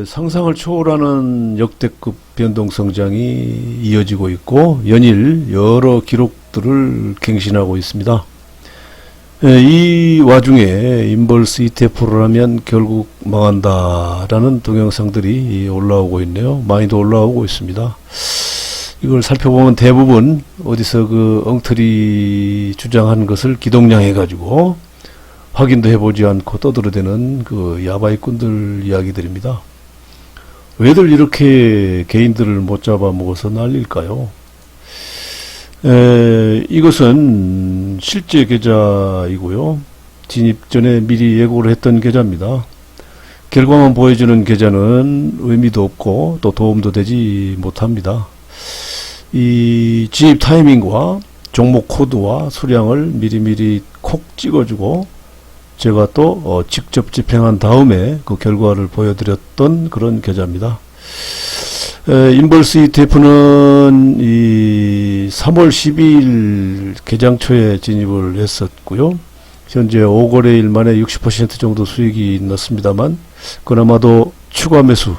에, 상상을 초월하는 역대급 변동 성장이 이어지고 있고 연일 여러 기록들을 갱신하고 있습니다. 에, 이 와중에 인벌스 ETF를 하면 결국 망한다라는 동영상들이 올라오고 있네요. 많이도 올라오고 있습니다. 이걸 살펴보면 대부분 어디서 그 엉터리 주장한 것을 기동량 해 가지고 확인도 해보지 않고 떠들어대는 그 야바이꾼들 이야기들입니다. 왜들 이렇게 개인들을 못 잡아먹어서 난릴까요? 에, 이것은 실제 계좌이고요. 진입 전에 미리 예고를 했던 계좌입니다. 결과만 보여주는 계좌는 의미도 없고 또 도움도 되지 못합니다. 이 진입 타이밍과 종목 코드와 수량을 미리미리 콕 찍어주고 제가 또 어, 직접 집행한 다음에 그 결과를 보여드렸던 그런 계좌입니다. 에, 인벌스 ETF는 이 3월 12일 개장 초에 진입을 했었고요. 현재 5거래일 만에 60% 정도 수익이 났습니다만 그나마도 추가 매수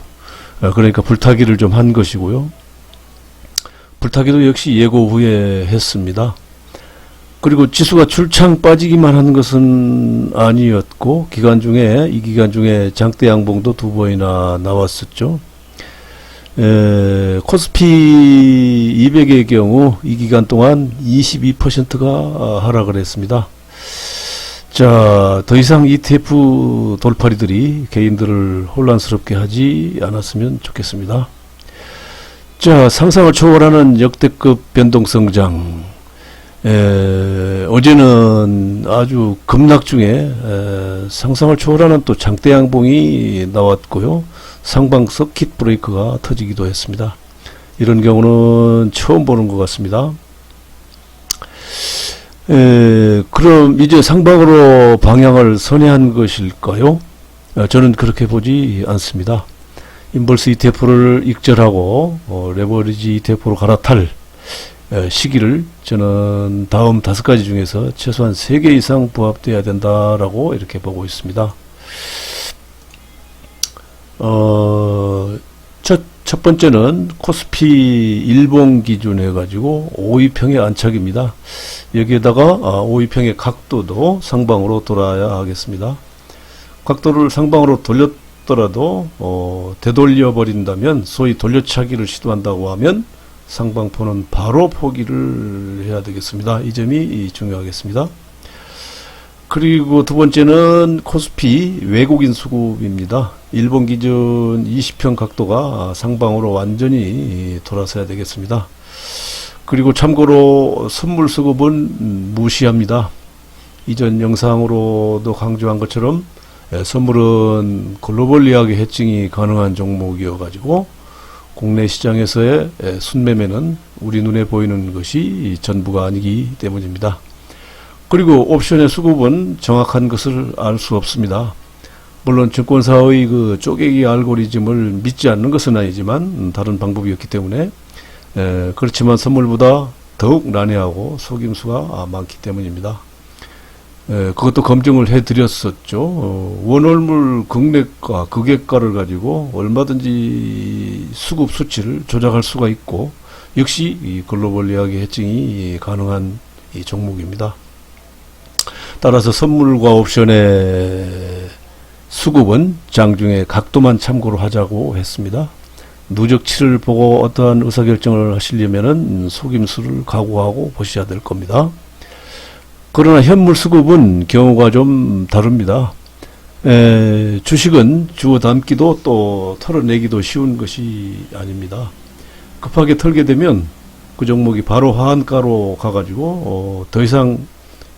어, 그러니까 불타기를 좀 한 것이고요. 불타기도 역시 예고 후에 했습니다. 그리고 지수가 출창 빠지기만 한 것은 아니었고 기간 중에 이 기간 중에 장대 양봉도 두 번이나 나왔었죠. 에, 코스피 200의 경우 이 기간 동안 22%가 하락을 했습니다. 자, 더 이상 ETF 돌파리들이 개인들을 혼란스럽게 하지 않았으면 좋겠습니다. 자, 상상을 초월하는 역대급 변동성장. 에, 어제는 아주 급락 중에 에, 상상을 초월하는 또 장대 양봉이 나왔고요. 상방 서킷 브레이크가 터지기도 했습니다. 이런 경우는 처음 보는 것 같습니다. 에, 그럼 이제 상방으로 방향을 선회한 것일까요? 어, 저는 그렇게 보지 않습니다. 인벌스 ETF를 익절하고 어, 레버리지 ETF로 갈아탈 에, 시기를 저는 다음 다섯 가지 중에서 최소한 세 개 이상 부합돼야 된다라고 이렇게 보고 있습니다. 어, 첫, 첫 번째는 코스피 일봉 기준 해가지고 5위평의 안착입니다. 여기에다가 아, 5위평의 각도도 상방으로 돌아야 하겠습니다. 각도를 상방으로 돌렸더라도 어, 되돌려 버린다면 소위 돌려차기를 시도한다고 하면 상방포는 바로 포기를 해야 되겠습니다. 이 점이 중요하겠습니다. 그리고 두 번째는 코스피 외국인 수급입니다. 일본 기준 20평 각도가 상방으로 완전히 돌아서야 되겠습니다. 그리고 참고로 선물 수급은 무시합니다. 이전 영상으로도 강조한 것처럼 예, 선물은 글로벌 리하게 해칭이 가능한 종목이어 가지고 국내 시장에서의 예, 순매매는 우리 눈에 보이는 것이 전부가 아니기 때문입니다. 그리고 옵션의 수급은 정확한 것을 알 수 없습니다. 물론 증권사의 그 쪼개기 알고리즘을 믿지 않는 것은 아니지만 음, 다른 방법이었기 때문에 에, 그렇지만 선물보다 더욱 난해하고 속임수가 아, 많기 때문입니다. 에, 그것도 검증을 해드렸었죠. 어, 원월물 극매가 극액가를 가지고 얼마든지 수급 수치를 조작할 수가 있고 역시 이 글로벌 예약의 해칭이 가능한 이 종목입니다. 따라서 선물과 옵션의 수급은 장중에 각도만 참고로 하자고 했습니다. 누적치를 보고 어떠한 의사결정을 하시려면은 속임수를 각오하고 보셔야 될 겁니다. 그러나 현물 수급은 경우가 좀 다릅니다. 에, 주식은 주워 담기도 또 털어내기도 쉬운 것이 아닙니다. 급하게 털게 되면 그 종목이 바로 하한가로 가가지고 어, 더 이상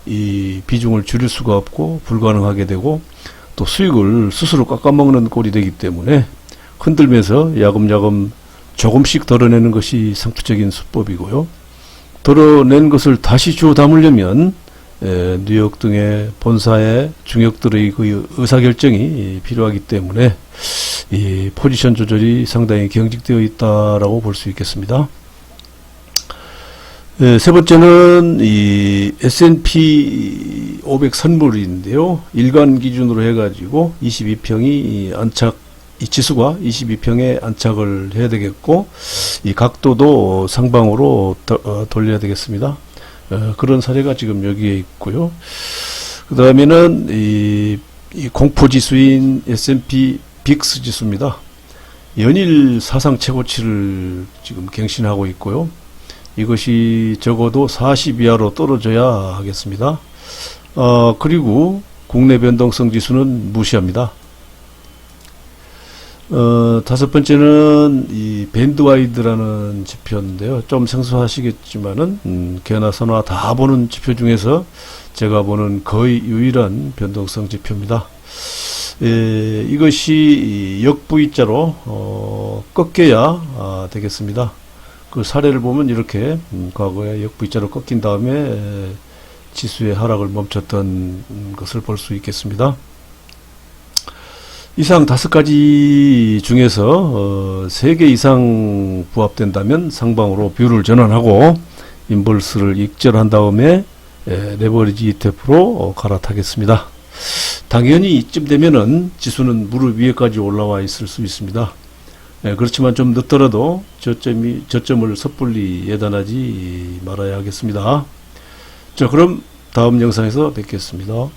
이 비중을 줄일 수가 없고 불가능하게 되고 또 수익을 스스로 깎아먹는 꼴이 되기 때문에 흔들면서 야금야금 조금씩 덜어내는 것이 상투적인 수법이고요. 덜어낸 것을 다시 주워 담으려면 에, 뉴욕 등의 본사의 중역들의 그 의사결정이 필요하기 때문에 이 포지션 조절이 상당히 경직되어 있다라고 볼 수 있겠습니다. 예, 세 번째는 이 S&P 500 선물인데요. 일간 기준으로 해가지고 22평이 안착 이 지수가 22평에 안착을 해야 되겠고 이 각도도 상방으로 더- 어, 돌려야 되겠습니다. 어, 그런 사례가 지금 여기에 있고요. 그 다음에는 이, 이 공포 지수인 S&P 빅스 지수입니다. 연일 사상 최고치를 지금 갱신하고 있고요. 이것이 적어도 40 이하로 떨어져야 하겠습니다. 어, 그리고 국내 변동성 지수는 무시합니다. 어, 다섯 번째는 이 밴드와이드라는 지표인데요. 좀 생소하시겠지만은 음, 개나 선화 다 보는 지표 중에서 제가 보는 거의 유일한 변동성 지표입니다. 에, 이것이 이 역V자로 어, 꺾여야 아, 되겠습니다. 그 사례를 보면 이렇게 음, 과거에 역V자로 꺾인 다음에 에, 지수의 하락을 멈췄던 음, 것을 볼 수 있겠습니다. 이상 다섯 가지 중에서 어, 세개 이상 부합된다면 상방으로 뷰를 전환하고 인버스를 익절한 다음에 에, 레버리지 ETF로 어, 갈아타겠습니다. 당연히 이쯤 되면은 지수는 무릎 위에까지 올라와 있을 수 있습니다. 예, 그렇지만 좀 늦더라도 저점이 저점을 섣불리 예단하지 말아야 하겠습니다. 자, 그럼 다음 영상에서 뵙겠습니다.